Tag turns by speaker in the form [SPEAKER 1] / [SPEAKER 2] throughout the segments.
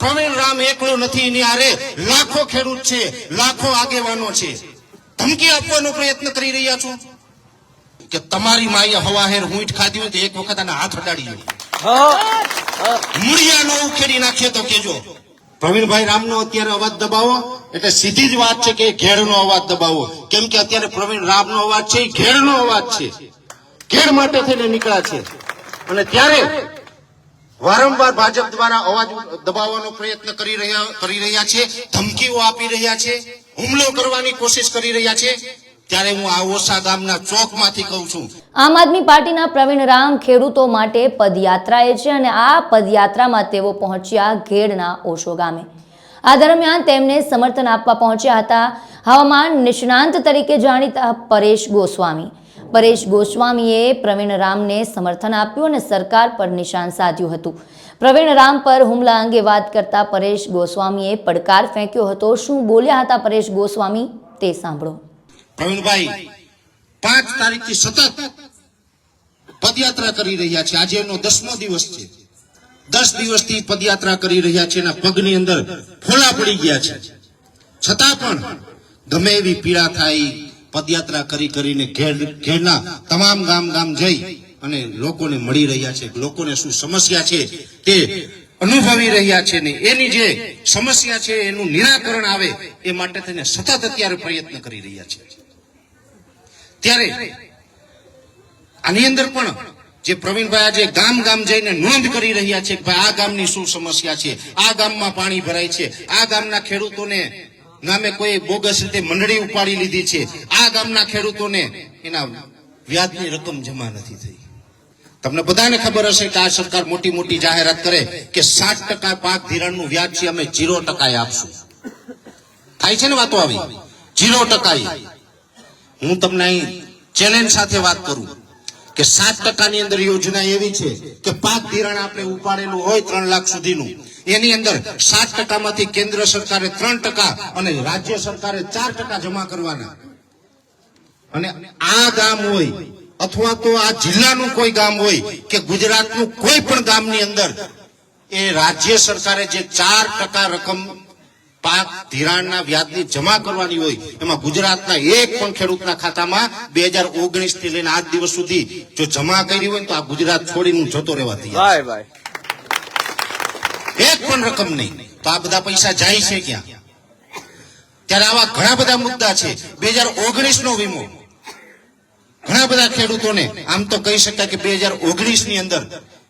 [SPEAKER 1] પ્રવીણ રામ એકલો નથી એની લાખો ખેડૂત છે, લાખો આગેવાનો છે. ધમકી આપવાનો પ્રયત્ન કરી રહ્યા છો? કે તમારી માએ હવાહેર હુંઠ ખાધી હોય તો એક વખત આના હાથ અડાડી મૂળિયા નો ઉખેડી નાખીએ તો કેજો પ્રવીણભાઈ રામનો અત્યારે અવાજ દબાવો, એટલે સીધી જ વાત છે કે ઘેડનો અવાજ દબાવો. કેમ કે અત્યારે પ્રવીણ રામનો અવાજ છે, એ ઘેડનો અવાજ છે. ઘેડ માટે થઈને નીકળ્યા છે. અને ત્યારે વારંવાર ભાજપ દ્વારા અવાજ દબાવવાનો પ્રયત્ન કરી રહ્યા કરી રહ્યા છે, ધમકીઓ આપી રહ્યા છે, હુમલો કરવાની કોશિશ કરી રહ્યા છે. ત્યારે હું આ ઓસા ગામના ચોકમાંથી કહું છું.
[SPEAKER 2] આમ આદમી પાર્ટીના પ્રવીણ રામ ખેડૂતો માટે પદયાત્રાએ છે અને આ પદયાત્રામાં તેઓ પહોંચ્યા ઘેડના ઓશો ગામે. આ દરમિયાન તેમને સમર્થન આપવા પહોંચ્યા હતા. હવામાન નિષ્ણાંત તરીકે જાણીતા પરેશ ગોસ્વામી. પરેશ ગોસ્વામીએ પ્રવીણ રામને સમર્થન આપ્યું અને સરકાર પર નિશાન સાધ્યું હતું. પ્રવીણ રામ પર હુમલા અંગે વાત કરતા પરેશ ગોસ્વામીએ પડકાર ફેંક્યો હતો. શું બોલ્યા હતા પરેશ ગોસ્વામી? તે સાંભળો.
[SPEAKER 1] પ્રવીણભાઈ, પાંચ તારીખથી સતત પદયાત્રા કરી રહ્યા છે. આજે એનો દસમો દિવસ છે. દસ દિવસથી પદયાત્રા કરી રહ્યા છે એના પગની અંદર ફોલા પડી ગયા છે. છતાં પણ ગમે એવી પીડા થાય પદયાત્રા કરી કરીને ઘેર ઘેરના તમામ ગામ ગામ જઈ અને લોકોને મળી રહ્યા છે. લોકોને શું સમસ્યા છે તે અનુભવી રહ્યા છે ને એની જે સમસ્યા છે, એનું નિરાકરણ આવે એ માટે થઈને સતત અત્યારે પ્રયત્ન કરી રહ્યા છે. ત્યારે આની અંદર પણ જે પ્રવીણભાઈ આજે ગામ ગામ જઈને નોંધ કરી રહ્યા છે કે ભાઈ આ ગામની શું સમસ્યા છે? આ ગામમાં પાણી ભરાય છે. આ ગામના ખેડૂતોને નામે કોઈ બોગસ રીતે મંડળી ઉપાડી લીધી છે. આ ગામના ખેડૂતોને એના વ્યાજની રકમ જમા નથી થઈ. તમને બધાને ખબર હશે કે આ સરકાર મોટી મોટી જાહેરાત કરે કે સાત ટકા પાક ધિરાણનું વ્યાજ છે, અમે જીરો ટકાએ આપશું. થાય છે ને વાતો આવી? જીરો ટકાએ. હું તમને અહીં ચેલેન્જ સાથે વાત કરું કે સાત ટકાની અંદર યોજના એવી છે કે પાક ધિરાણ આપણે ઉપાડેલું હોય ત્રણ લાખ સુધીનું. એની અંદર સાત ટકામાંથી કેન્દ્ર સરકારે ત્રણ ટકા અને રાજ્ય સરકારે ચાર ટકા જમા કરવાના. અને આ ગામ હોય, અથવા તો આ જિલ્લાનું કોઈ ગામ હોય, કે ગુજરાતનું કોઈ પણ ગામની અંદર, એ રાજ્ય સરકારે જે ચાર ટકા રકમ પાક ધિરાણના વ્યાજની જમા કરવાની હોય, એમાં ગુજરાતના એક પણ ખેડૂતના ખાતામાં બે હજાર ઓગણીસથી લઈને આજ દિવસ સુધી જો જમા કરી હોય તો આ ગુજરાત છોડીને જતો
[SPEAKER 3] રહેવાથી
[SPEAKER 1] એક પણ રકમ નહીં. તો આ બધા પૈસા જાય છે ક્યાં? ત્યારે આવા ઘણા બધા મુદ્દા છે. બે હજાર ઓગણીસ નો વીમો. ઘણા બધા ખેડૂતોને આમ તો કહી શકાય કે બે હજાર ઓગણીસની અંદર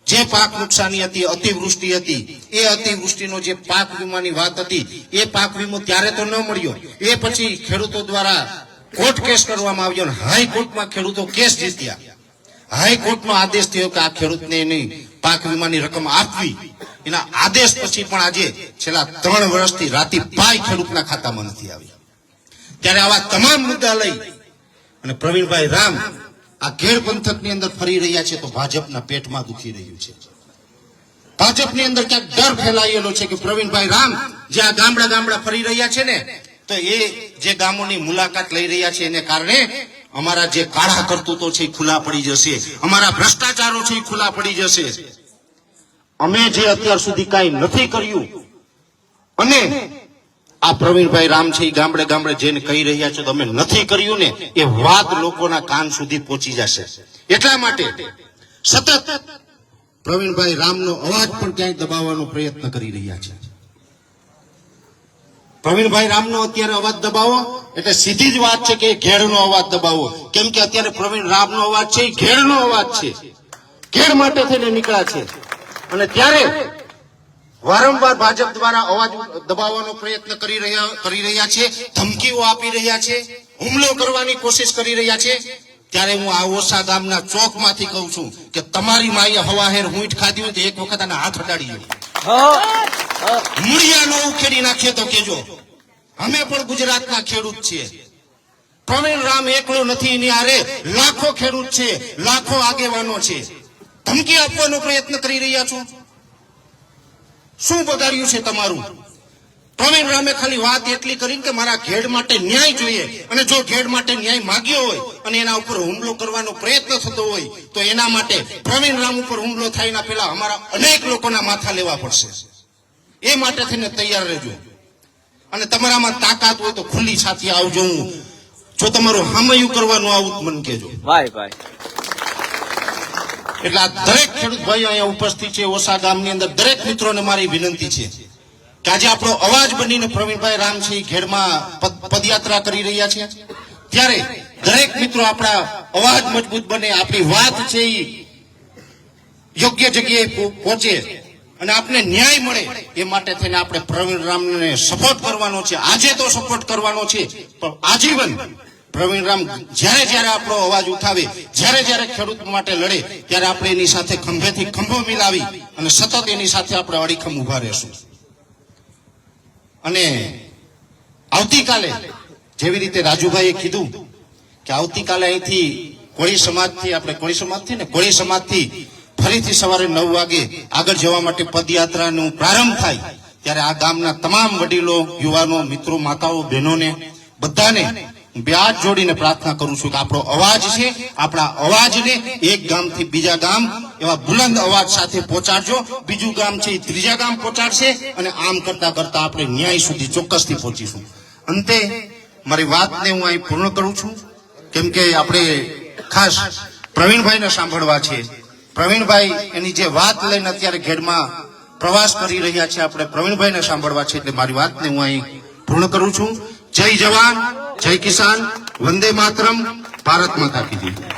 [SPEAKER 1] જે પાક નુકસાની હતી, અતિવૃષ્ટિ હતી, એ અતિવૃષ્ટિનો જે પાક વીમાની વાત હતી, એ પાક વીમો ત્યારે તો ન મળ્યો. એ પછી ખેડૂતો દ્વારા કોર્ટ કેસ કરવામાં આવ્યો અને હાઈકોર્ટમાં ખેડૂતો કેસ જીત્યા. હાઈકોર્ટનો આદેશ થયો કે આ ખેડૂતને એની પાક વીમાની રકમ આપવી. એના આદેશ પછી પણ આજે છેલ્લા ત્રણ વર્ષથી રાતી પાય ખેડૂતના ખાતામાં નથી આવી. ત્યારે આવા તમામ મુદ્દા લઈ અને પ્રવીણભાઈ રામ આ ઘેર પંથકની અંદર ફરી રહ્યા છે તો ભાજપના પેટમાં દુખી રહ્યું છે. ભાજપની અંદર ક્યાંક ડર ફેલાયેલો છે કે પ્રવીણભાઈ રામ જે આ ગામડા ગામડા ફરી રહ્યા છે ને, તો એ જે ગામોની મુલાકાત લઈ રહ્યા છે એને કારણે અમારા જે કાળા કરતૂતો છે એ ખુલ્લા પડી જશે. અમારા ભ્રષ્ટાચારો છે એ ખુલ્લા પડી જશે. અમે જે અત્યાર સુધી કાંઈ નથી કર્યું, અને આ પ્રવીણભાઈ રામ છે એ ગામડે ગામડે જેને કહી રહ્યા છે તમે નથી કર્યું ને, એ વાત લોકોના કાન સુધી પહોંચી જશે. એટલા માટે સતત પ્રવીણભાઈ રામનો અવાજ પણ ક્યાંય દબાવવાનો પ્રયત્ન કરી રહ્યા છે. પ્રવીણભાઈ રામનો અત્યારે અવાજ દબાવો, એટલે સીધી જ વાત છે કે ઘેડનો અવાજ દબાવો. કેમ કે અત્યારે પ્રવીણ રામનો અવાજ છે એ ઘેડનો અવાજ છે. ઘેડ માટે થઈને નીકળ્યા છે. અને ત્યારે વારંવાર ભાજપ દ્વારા અવાજ દબાવવાનો પ્રયત્ન કરી રહ્યા કરી રહ્યા છે, ધમકીઓ આપી રહ્યા છે, હુમલો કરવાની કોશિશ કરી રહ્યા છે. ત્યારે હું આ ઓસા ગામના ચોકમાંથી કહું છું કે તમારી માએ હવાહેર હુંઠ ખાધી હોય તો એક વખત આને હાથ અડાડી મૂળિયા નો ઉખેડી નાખીએ તો કેજો અમે પણ ગુજરાતના ખેડૂત છીએ. પ્રવીણ રામ એકલો નથી, એની આરે લાખો ખેડૂત છે, લાખો આગેવાનો છે. ધમકી આપવાનો પ્રયત્ન કરી રહ્યા છો? શું બગાડ્યું છે તમારું? પ્રવીણ રામે ખાલી વાત એટલી કરી કે મારા ઘેડ માટે ન્યાય જોઈએ અને જો ઘેડ માટે ન્યાય માગ્યો હોય અને એના ઉપર હુમલો કરવાનો પ્રયત્ન થતો હોય, તો એના માટે પ્રવીણ રામ ઉપર હુમલો થાય એના પહેલા અમારા અનેક લોકોના માથા લેવા પડશે. એ માટે થઈને તૈયાર રહેજો. અને તમારામાં તાકાત હોય તો ખુલ્લી સાથે આવજો. હું જો તમારું હામયું કરવાનું આવું મન કેજો
[SPEAKER 3] ભાઈ ભાઈ.
[SPEAKER 1] એટલે આ દરેક ખેડૂત ભાઈઓ અહીંયા ઉપસ્થિત છે, ઓસા ગામની અંદર દરેક મિત્રોને મારી વિનંતી છે કે આજે આપણો અવાજ બનીને પ્રવીણભાઈ રામસિંહ ઘેડમાં પદયાત્રા કરી રહ્યા છે. ત્યારે દરેક મિત્રો આપણા અવાજ મજબૂત બને, આપણી વાત છે એ યોગ્ય જગ્યાએ પહોંચે અને આપને ન્યાય મળે એ માટે થઈને આપણે પ્રવીણ રામને સપોર્ટ કરવાનો છે. આજે તો સપોર્ટ કરવાનો છે, પણ આજીવન પ્રવીણ રામ જ્યારે જ્યારે આપણો અવાજ ઉઠાવે, જ્યારે જ્યારે ખેડૂત માટે લડે, ત્યારે આપણે એની સાથે ખંભેથી ખંભો મિલાવી અને સતત એની સાથે આપણે અડીખમ ઊભા રહેશું. અને આવતીકાલે જેવી રીતે રાજુભાઈએ કીધું કે આવતીકાલે અહીંથી કોળી સમાજથી, આપણે કોળી સમાજથી ને કોળી સમાજથી ફરીથી સવારે નવ વાગે આગળ જવા માટે પદયાત્રાનો પ્રારંભ થાય, ત્યારે આ ગામના તમામ વડીલો, યુવાનો, મિત્રો, માતાઓ, બહેનોને બધાને બે જોડીને પ્રાર્થના કરું છું કે આપણો અવાજ છે, આપણા અવાજને એક ગામથી બીજા ગામ એવા બુલંદ અવાજ સાથે પહોંચાડજો. બીજું ગામ છે એ ત્રીજા ગામ પહોંચાડશે અને આમ કરતા કરતા આપણે ન્યાય સુધી ચોક્કસથી પહોંચીશું. અંતે મારી વાતને હું અહીં પૂર્ણ કરું છું. કેમ કે આપણે ખાસ પ્રવીણભાઈને સાંભળવા છે. પ્રવીણભાઈ એની જે વાત લઈને અત્યારે ઘેડમાં પ્રવાસ કરી રહ્યા છે, આપણે પ્રવીણભાઈને સાંભળવા છે, એટલે મારી વાતને હું અહીં પૂર્ણ કરું છું. જય જવાન. જય કિસાન વંદે માતરમ ભારત માતા કી જય.